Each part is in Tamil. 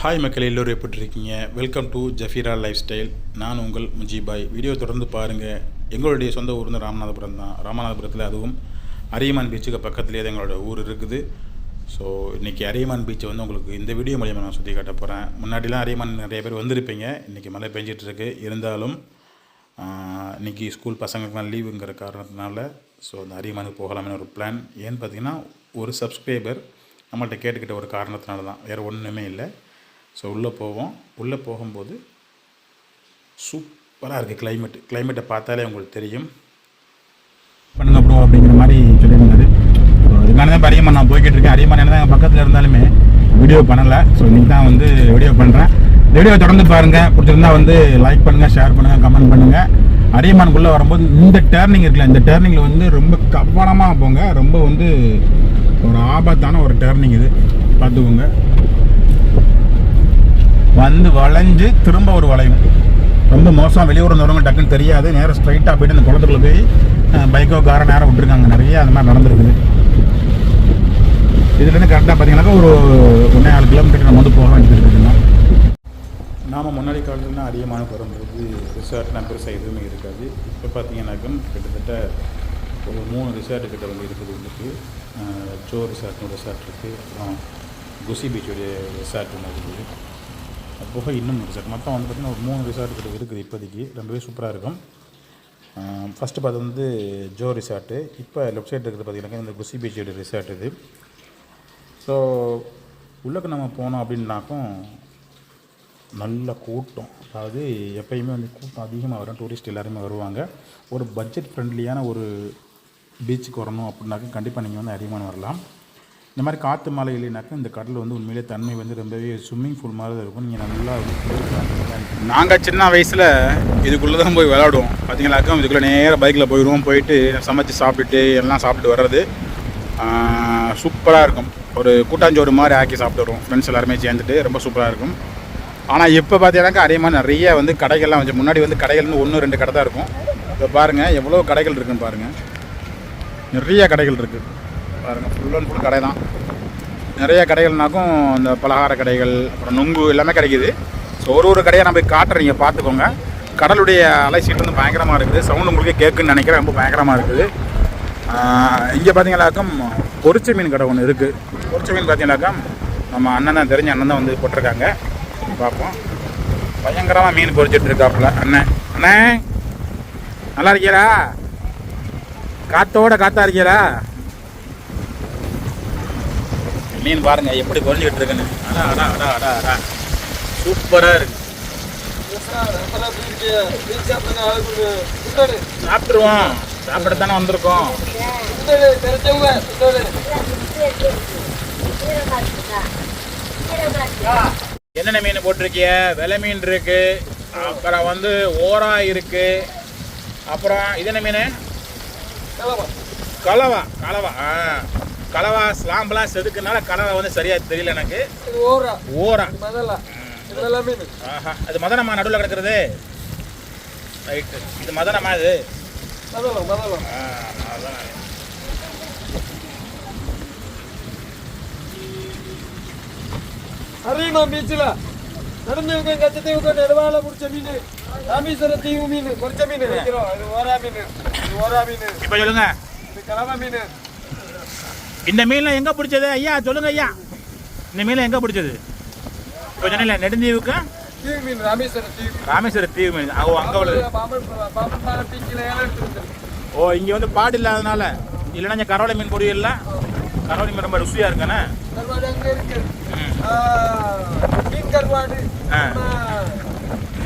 ஹாய் மக்கள் எல்லோரும் எப்படி இருக்கீங்க? வெல்கம் டு ஜஃபீரா லைஃப் ஸ்டைல் நான் உங்கள் முஜிபாய். வீடியோ தொடர்ந்து பாருங்கள் எங்களுடைய சொந்த ஊர் வந்து ராமநாதபுரம் தான். ராமநாதபுரத்தில் அதுவும் அரியமான் பீச்சுக்கு பக்கத்துலேயே தான் எங்களோட ஊர் இருக்குது. ஸோ இன்றைக்கி அரியமான் பீச்சை வந்து உங்களுக்கு இந்த வீடியோ மூலியமாக நான் சுற்றி காட்ட போகிறேன் முன்னாடிலாம் அரியமான் நிறைய பேர் வந்திருப்பீங்க. இன்றைக்கி மழை பெஞ்சிட்ருக்கு. இருந்தாலும் இன்றைக்கி இன்னைக்கு ஸ்கூல் பசங்களுக்குலாம் லீவுங்கிற காரணத்தினால ஸோ அந்த அரியமானுக்கு போகலாம்னு ஒரு பிளான் ஏன்னு பார்த்தீங்கன்னா ஒரு சப்ஸ்கிரைபர் நம்மள்கிட்ட கேட்டுக்கிட்ட ஒரு காரணத்தினால தான். வேறு ஒன்றுமே இல்லை. ஸோ உள்ளே போவோம். உள்ளே போகும்போது சூப்பராக இருக்குது கிளைமேட்டு கிளைமேட்டை பார்த்தாலே உங்களுக்கு தெரியும். பண்ணுங்க ப்ரோ அப்படிங்கிற மாதிரி சொல்லியிருந்தாரு. ஸோ தான் இப்போ அரியமான் நான் போய்கிட்டு இருக்கேன். அரியமான் என்ன தான் பக்கத்தில் இருந்தாலுமே வீடியோ பண்ணலை. ஸோ இன்றைக்கி தான் வந்து வீடியோ பண்ணுறேன் இந்த வீடியோ தொடர்ந்து பாருங்கள் பிடிச்சிருந்தா வந்து லைக் பண்ணுங்கள் ஷேர் பண்ணுங்கள் கமெண்ட் பண்ணுங்கள் அரியமானுக்குள்ளே வரும்போது இந்த டேர்னிங் இருக்குல்ல இந்த டேர்னிங்கில் வந்து ரொம்ப கவனமாக போங்க. ரொம்ப வந்து ஒரு ஆபத்தான ஒரு டேர்னிங் இது. பார்த்துக்கோங்க. வந்து வளைஞ்சு திரும்ப ஒரு வளையும் ரொம்ப மோசம் வெளியூர் வரவங்க டக்குன்னு தெரியாது. நேரம் ஸ்ட்ரைட்டாக போயிட்டு அந்த குளத்துக்குள்ள போய் பைக்கோ காரை நேரம் விட்டுருக்காங்க. நிறைய அந்த மாதிரி நடந்திருக்குது இதுலேருந்து கரெக்டாக பார்த்தீங்கன்னாக்கா ஒரு ஒன்றே நாலு கிலோமீட்டர் நம்ம வந்து போக வேண்டியது நாம் முன்னாடி காலத்துலாம் அதிகமான வரும்போது ரிசார்ட் பெருசாக எதுவுமே இருக்காது. இப்போ பார்த்தீங்கன்னாக்கா கிட்டத்தட்ட ஒரு மூணு ரிசார்ட் கிட்ட வந்து இருக்குது உங்களுக்கு ஜோ ரிசார்ட்னு ரிசார்ட் இருக்குது அப்புறம் குசி பீச்சுடைய ரிசார்ட் ஒன்று இருக்குது. அது போக இன்னும் ரிசார்ட் மொத்தம் வந்து பார்த்திங்கன்னா ஒரு மூணு ரிசார்ட் கிட்ட இருக்குது இப்போதைக்கு. ரொம்பவே சூப்பராக இருக்கும். ஃபஸ்ட்டு பார்த்து வந்து ஜோ ரிசார்ட்டு இப்போ லெஃப்ட் சைடு இருக்கிறது பார்த்தீங்கன்னாக்கா இந்த குசி பீச்சோட ரிசார்ட் இது. ஸோ உள்ளக்கு நம்ம போனோம் அப்படின்னாக்கும் நல்ல கூட்டம். அதாவது எப்பயுமே வந்து கூட்டம் அதிகமாக வரும். டூரிஸ்ட் எல்லாருமே வருவாங்க. ஒரு பட்ஜெட் ஃப்ரெண்ட்லியான ஒரு பீச்சுக்கு வரணும் அப்படின்னாக்கா கண்டிப்பாக நீங்கள் வந்து அதிகமாக வரலாம். இந்த மாதிரி காற்று மழை இல்லைனாக்கா இந்த கடல் வந்து உண்மையிலே தன்மை வந்து ரொம்பவே ஸ்விம்மிங் பூல் மாதிரி தான் இருக்கும். நீங்கள் நல்லா நாங்கள் சின்ன வயசில் இதுக்குள்ளே தான் போய் விளாடுவோம் பார்த்தீங்களாக்கா இதுக்குள்ளே நேராக பைக்கில் போயிடுவோம். போயிட்டு சமைச்சு சாப்பிட்டுட்டு எல்லாம் சாப்பிட்டு வர்றது சூப்பராக இருக்கும். ஒரு கூட்டாஞ்சோறு மாதிரி ஆக்கி சாப்பிட்டு வருவோம் ஃப்ரெண்ட்ஸ் எல்லாருமே சேர்ந்துட்டு ரொம்ப சூப்பராக இருக்கும். ஆனால் இப்போ பார்த்தீங்கன்னாக்கா அதே மாதிரி நிறைய வந்து கடைகள்லாம் வந்து முன்னாடி வந்து கடைகள் வந்து ஒன்று ரெண்டு கடை தான் இருக்கும். இப்போ பாருங்கள் எவ்வளோ கடைகள் இருக்குன்னு பாருங்கள் நிறைய கடைகள் இருக்குது பாருங்கள் ஃபுல் அண்ட் ஃபுல் கடை தான் நிறைய கடைகள்னாக்கும் இந்த பலகார கடைகள் அப்புறம் நுங்கு எல்லாமே கிடைக்குது. ஸோ ஒரு ஒரு கடையை நம்ம போய் காட்டுறேன் நீங்கள் பார்த்துக்கோங்க. கடலுடைய அலை சீட்டு வந்து பயங்கரமாக இருக்குது. சவுண்ட் உங்களுக்கு கேட்குன்னு நினைக்கிறேன். ரொம்ப பயங்கரமாக இருக்குது. இங்கே பார்த்தீங்கன்னாக்கம் பொரிச்ச மீன் கடை ஒன்று இருக்குது பொரிச்ச மீன் பார்த்தீங்கன்னாக்கா நம்ம அண்ணன் தான் தெரிஞ்ச அண்ணன் தான் வந்து போட்டிருக்காங்க. பார்ப்போம். பயங்கரமாக மீன் பொரிச்சிட்டு இருக்காப்புல அண்ணன் அண்ணே நல்லா இருக்கீரா காத்தோட காத்தா இருக்கீரா மீன் பாருங்க எப்படி குறைஞ்சிக்கிட்டு இருக்குன்னு. அடா அடா அடா அடா அடா. சூப்பராக இருக்கு. சாப்பிட்டுருவோம். சாப்பிட தானே வந்திருக்கோம். என்னென்ன மீன் போட்டிருக்கிய? வெலை மீன் இருக்கு. அப்புறம் வந்து ஓரா இருக்கு. அப்புறம் இது என்ன மீன்? கலவா கலவா. ஆ. கலவா ஸ்லாம்பெலாம் செதுக்குனால கலவா வந்து சரியா தெரியல எனக்கு. ஓரா. ஆஹா. அது மதனமா நடுவில் கிடக்குறது? ரைட்டு இது மதனமா இது? ஆ, அதான். அரியமா பீச்சில் நடந்தவங்க கச்சத்தீவுக்கு நெடுவால பிடிச்ச மீன். ராமேஸ்வர தீவு மீன். பொரிச்ச மீன். வைக்கிறோம். இது ஓரா மீன். இது ஓரா மீன். இப்போ சொல்லுங்க. இது கலவா மீன். இந்த மீன்லாம் எங்க பிடிச்சது? ஐயா சொல்லுங்க ஐயா. இந்த மீன்லாம் எங்க பிடிச்சது? இப்போ சொன்னீங்களே நெடுந்தீவுக்கு? ராமேஸ்வரம் தீவு மீன். ஓ அங்கே உள்ளது ஓ இங்கே வந்து பாடு இல்லாதனால இல்லைன்னா இங்கே கரோலை மீன் பொரியல்ல. கரோலை மீன் ரொம்ப ருசியாக இருக்குண்ணே கருவாடு அங்க இருக்கு? ம். ஆ, மீன் கருவாடு. ஆ. நம்ம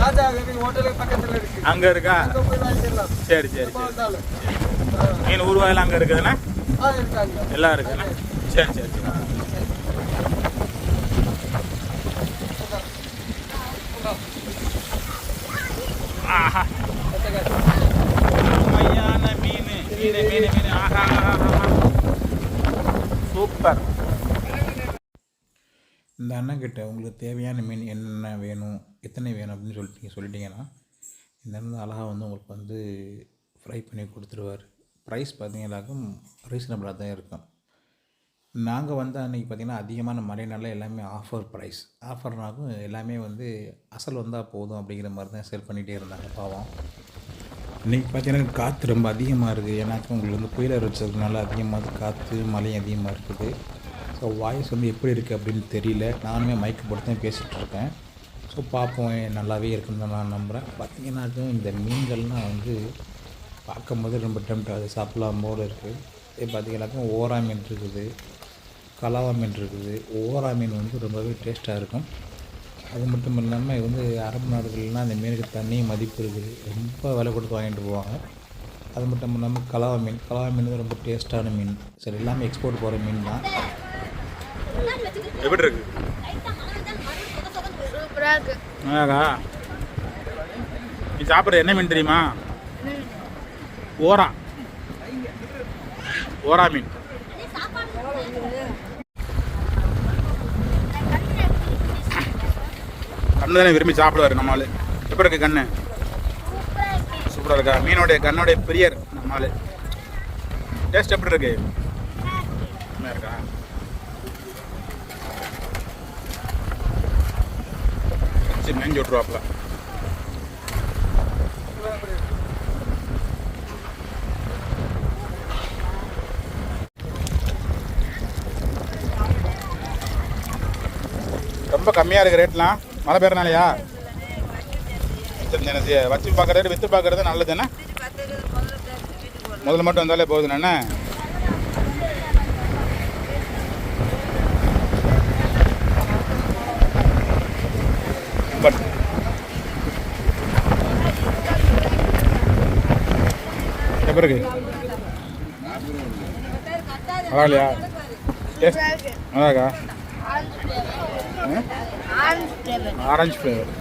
ராஜா கவி ஹோட்டலுக்கு பக்கத்துல இருக்கு. அங்கே இருக்கா? சரி சரி மீன் ஊறுகாயெல்லாம் அங்கே இருக்குதுண்ணே எல்லாம் இருக்குண்ணே சரி சரி சரி. ஆஹா. மீன் மீன் மீன் மீன். ஆஹா ஆஹா, ஆஹா. சூப்பர். இந்த அண்ணன்கிட்ட உங்களுக்கு தேவையான மீன் என்னென்ன வேணும் எத்தனை வேணும் அப்படின்னு சொல்லிட்டு சொல்லிட்டீங்கன்னா இந்த அண்ணன் அழகாக வந்து உங்களுக்கு வந்து ஃப்ரை பண்ணி கொடுத்துருவார். ப்ரைஸ் பார்த்தீங்கன்னாக்கும் ரீசனபிளாக தான் இருக்கும். நாங்கள் வந்து அன்றைக்கி பார்த்திங்கன்னா அதிகமான மழைனால எல்லாமே ஆஃபர் ப்ரைஸ் ஆஃபர்னாலும் எல்லாமே வந்து அசல் வந்தால் போதும் அப்படிங்கிற மாதிரி தான் சேல் பண்ணிகிட்டே இருந்தாங்க பாவம். இன்றைக்கி பார்த்தீங்கன்னா காற்று ரொம்ப அதிகமாக இருக்குது ஏன்னாக்கா உங்களுக்கு வந்து புயலர் வச்சதுனால அதிகமாக காற்று மழையும் அதிகமாக இருக்குது. ஸோ வாய்ஸ் வந்து எப்படி இருக்குது அப்படின்னு தெரியல. நானுமே மைக்கு போட்டு தான் பேசிகிட்டு இருக்கேன். ஸோ பார்ப்போம். நல்லாவே இருக்குன்னு தான் நான் நம்புகிறேன் பார்த்தீங்கன்னாக்கும் இந்த மீன்கள்லாம் வந்து பார்க்கும்போது ரொம்ப டெம்ட் ஆகுது. சாப்பிடலாம் போல இருக்குது இது பார்த்தீங்கன்னாக்கா ஓரா மீன் இருக்குது. கலாவா மீன் இருக்குது. ஓரா மீன் வந்து ரொம்பவே டேஸ்ட்டாக இருக்கும். அது மட்டும் இல்லாமல் இது வந்து அரபு நாடுகள்லாம் அந்த மீனுக்கு தனி மதிப்பு இருக்குது. ரொம்ப விலை கொடுத்து வாங்கிட்டு போவாங்க. அது மட்டும் இல்லாமல் கலாவா மீன். கலாவா மீன் வந்து ரொம்ப டேஸ்ட்டான மீன். சரி எல்லாமே எக்ஸ்போர்ட் போகிற மீன் தான். எப்படி இருக்கு? சூப்பரா இருக்கு. அழகா? நீ சாப்பிட்ற என்ன மீன் தெரியுமா? ஓரா. ஓரா மீன். கண்ணு தானே விரும்பி சாப்பிடுவாரு ஆள் எப்படி இருக்கு கண்ணு? சூப்பராக இருக்கா? மீனோடைய கண்ணோடைய பிரியர் நம்மளால டேஸ்ட் எப்படி இருக்கு? இருக்கா? சரி மேஞ்சு விட்ருவாப்ல ரொம்ப கம்மியாக இருக்குது ரேட்லாம். மழை பெய்யறனாலயா? சரி எனக்கு வச்சு பார்க்குறது விற்று பார்க்குறது நல்லது என்ன? முதல்ல மட்டும் வந்தாலே போகுது என்ன? பட் எப்படி இருக்கு? பரவாயில்லையா நல்லா இருக்கா? Orange flavour.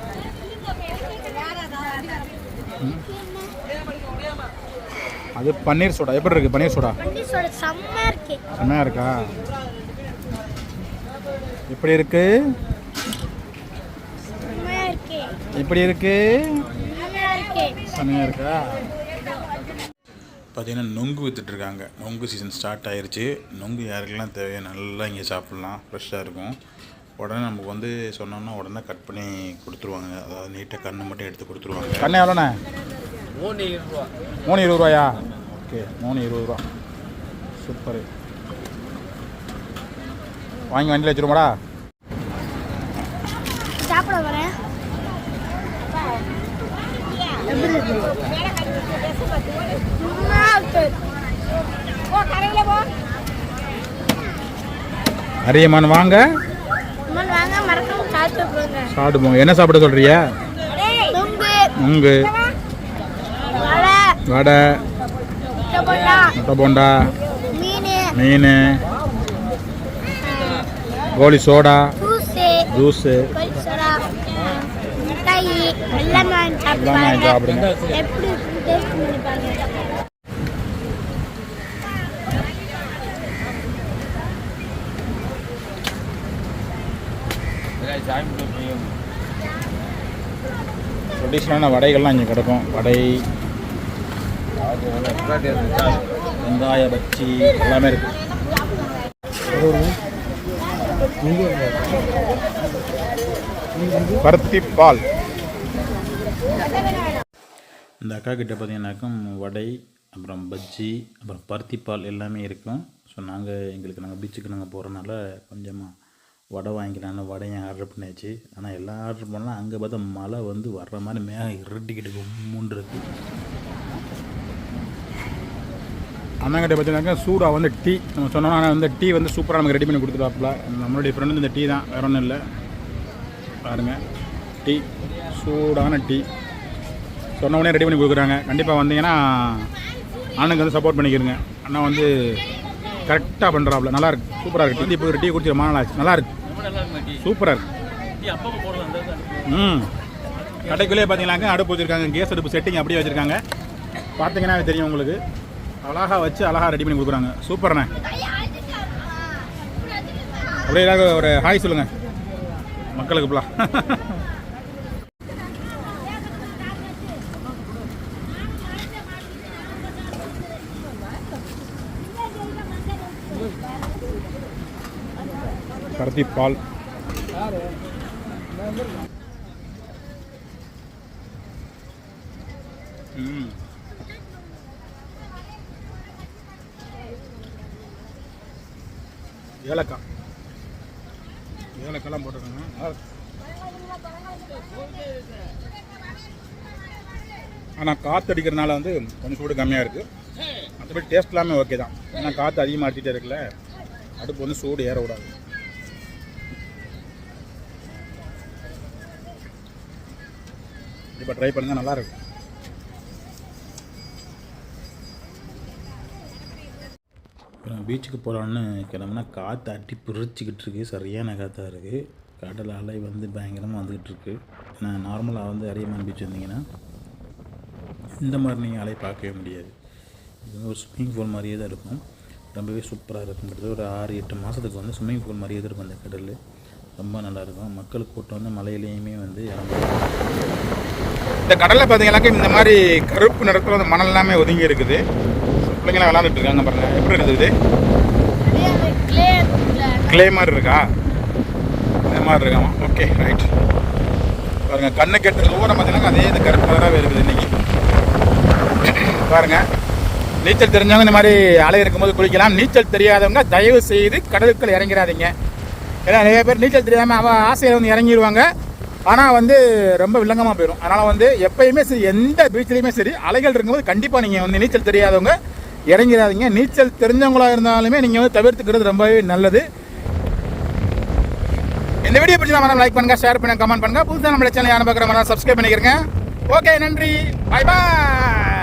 அது பன்னீர் சோடா. எப்படி இருக்கு பன்னீர் சோடா? செம்மையா இருக்கா. எப்படி இருக்கு? எப்படி இருக்கு? செம்மையா இருக்கு. பார்த்தீங்கன்னா நொங்கு விற்றுட்ருக்காங்க நொங்கு சீசன் ஸ்டார்ட் ஆயிருச்சு. நொங்கு யாருக்கெல்லாம் தேவையோ நல்லா இங்கே சாப்பிட்லாம். ஃப்ரெஷ்ஷாக இருக்கும். உடனே நமக்கு வந்து சொன்னோம்னா உடனே கட் பண்ணி கொடுத்துருவாங்க. அதாவது நீட்டாக கண்ணு மட்டும் எடுத்து கொடுத்துருவாங்க. கண்ணு எவ்வளோண்ணே? மூணு இருபது ரூபா. மூணு இருபது ரூபாயா? ஓகே மூணு இருபது ரூபா. சூப்பரு. வாங்கி வண்டியில் வச்சுருமாடா சாப்பிட வரேன். அரியமான் வாங்க அம்மா, வாங்க மறக்காம சாப்பிட்டு போங்க சாப்பிடுவோம். என்ன சாப்பிட சொல்கிறிய நுங்கு வடை. முட்டை போண்டா. மீன். மீன். கோலி சோடா. ஜூஸு. மிட்டாய் எல்லாமே வாங்கி எல்லாமே வாங்கி சாப்பிடுவாங்க சாப்பிடுங்க எப்படி இருக்குன்னு டேஸ்ட் பண்ணி பாருங்க சாமி போய் ட்ரெடிஷ்னலான வடைகள்லாம் இங்கே கிடக்கும். வடை வெங்காய பச்சி எல்லாமே இருக்கு. பருத்தி பால். இந்த அக்கா கிட்ட பார்த்தீங்கன்னாக்கா வடை அப்புறம் பஜ்ஜி அப்புறம் பருத்தி பால் எல்லாமே இருக்கும். ஸோ நாங்கள் எங்களுக்கு நாங்கள் பீச்சுக்கு நாங்கள் போகிறனால கொஞ்சமாக வடை வாங்கிக்கலாம்னு வடையும் ஆர்டர் பண்ணியாச்சு. ஆனால் எல்லாம் ஆர்டர் பண்ணால் அங்கே பார்த்தா மழை வந்து வர்ற மாதிரி மேகம் இருட்டிக்கிட்டு கும்முன்னு இருக்குது அண்ணங்கிட்ட பார்த்தீங்கன்னாக்கா சூடாக வந்து டீ. நம்ம சொன்னோம்னா ஆனால் வந்து டீ வந்து சூப்பராக நமக்கு ரெடி பண்ணி கொடுத்துருவாப்புல நம்மளுடைய ஃப்ரெண்டு இந்த டீ தான். வேற ஒன்றும் இல்லை. பாருங்கள் டீ. சூடான டீ. சொன்ன உடனே ரெடி பண்ணி கொடுக்குறாங்க. கண்டிப்பாக வந்தீங்கன்னா அண்ணனுக்கு வந்து சப்போர்ட் பண்ணிக்கிறங்க. அண்ணா வந்து கரெக்டாக பண்ணுறாப்புல நல்லா இருக்கு. சூப்பராக இருக்கு. டீ இப்போ ஒரு டீ குடிச்சு ரொம்ப நாள் ஆச்சு நல்லா இருக்கு. சூப்பராக இருக்கு. ம். கடைக்குள்ளேயே பார்த்தீங்கன்னாக்க அடுப்பு வச்சுருக்காங்க. கேஸ் அடுப்பு செட்டிங் அப்படியே வச்சுருக்காங்க. பார்த்தீங்கன்னா தெரியும் உங்களுக்கு. அழகாக வச்சு அழகாக ரெடி பண்ணி கொடுக்குறாங்க. சூப்பர்ண்ணே. அப்படியே ஏதாவது ஒரு ஹாய் சொல்லுங்கள் மக்களுக்கு இப்பலாம் ஊட்டி பால் ஏலக்காய். ஏலக்காய்லாம் போட்டிருக்காங்க. ஆனால் காற்று அடிக்கிறதுனால வந்து கொஞ்சம் சூடு கம்மியாக இருக்குது மற்றபடி டேஸ்ட் எல்லாமே ஓகே தான். ஏன்னா காற்று அதிகமாக அடிச்சிட்டே இருக்குல்ல. அடுப்பு வந்து சூடு ஏறக்கூடாது. கண்டிப்பாக இப்போ ட்ரை பண்ணுங்கள் நல்லா இருக்கும். அப்புறம் பீச்சுக்கு போகலான்னு கிளம்புனா காற்று அட்டி பிரிச்சுக்கிட்டு இருக்குது சரியான காற்றாக இருக்குது கடல் அலை வந்து பயங்கரமாக வந்துக்கிட்டு இருக்குது நான் நார்மலாக வந்து அரியமான் பீச் வந்தீங்கன்னா இந்த மாதிரி நீங்கள் அலை பார்க்கவே முடியாது. இது வந்து ஒரு ஸ்விம்மிங் பூல் மாதிரியே தான் இருக்கும். ரொம்பவே சூப்பராக இருக்கும். கிட்டத்தட்ட ஒரு ஆறு எட்டு மாதத்துக்கு வந்து ஸ்விம்மிங் பூல் மாதிரியே தான் இருக்கும் அந்த கடல். ரொம்ப நல்லாயிருக்கும். மக்கள் கூட்டம் வந்து மலையிலையுமே வந்து இந்த கடலில் பார்த்தீங்கன்னாக்கா இந்த மாதிரி கருப்பு நிறத்தில் அந்த மணல் எல்லாமே ஒதுங்கி இருக்குது. பிள்ளைங்களாம் விளாண்டுட்டு இருக்காங்க பாருங்க. எப்படி இருக்குது கிளே மாதிரி இருக்கா? இந்த மாதிரி இருக்காமா ஓகே ரைட் பாருங்க கண்ணு கெட்டு ஓரம் பார்த்தீங்கன்னா அதே இந்த கருப்பு கலராகவே இருக்குது இன்னைக்கு. பாருங்க நீச்சல் தெரிஞ்சவங்க இந்த மாதிரி அலை இருக்கும்போது குளிக்கலாம். நீச்சல் தெரியாதவங்க தயவு செய்து கடலுக்குள் இறங்கிறாதீங்க ஏன்னா நிறைய பேர் நீச்சல் தெரியாமல் அவன் ஆசையில் வந்து இறங்கிடுவாங்க ஆனால் வந்து ரொம்ப வில்லங்கமாக போயிடும் அதனால் வந்து எப்பயுமே சரி எந்த பீச்லேயுமே சரி அலைகள் இருக்கும்போது கண்டிப்பாக நீங்கள் வந்து நீச்சல் தெரியாதவங்க இறங்கிடாதீங்க நீச்சல் தெரிஞ்சவங்களா இருந்தாலுமே நீங்கள் வந்து தவிர்த்துக்கிறது ரொம்பவே நல்லது. இந்த வீடியோ பிடிச்சா மரம் லைக் பண்ணுங்கள் ஷேர் பண்ணுங்கள் கமெண்ட் பண்ணுங்கள் புதுசாக நம்ம சேனல் யாரும் பார்க்குற மாதிரி சப்ஸ்கிரைப் பண்ணிக்கிறேங்க. ஓகே நன்றி. பாய் பாய்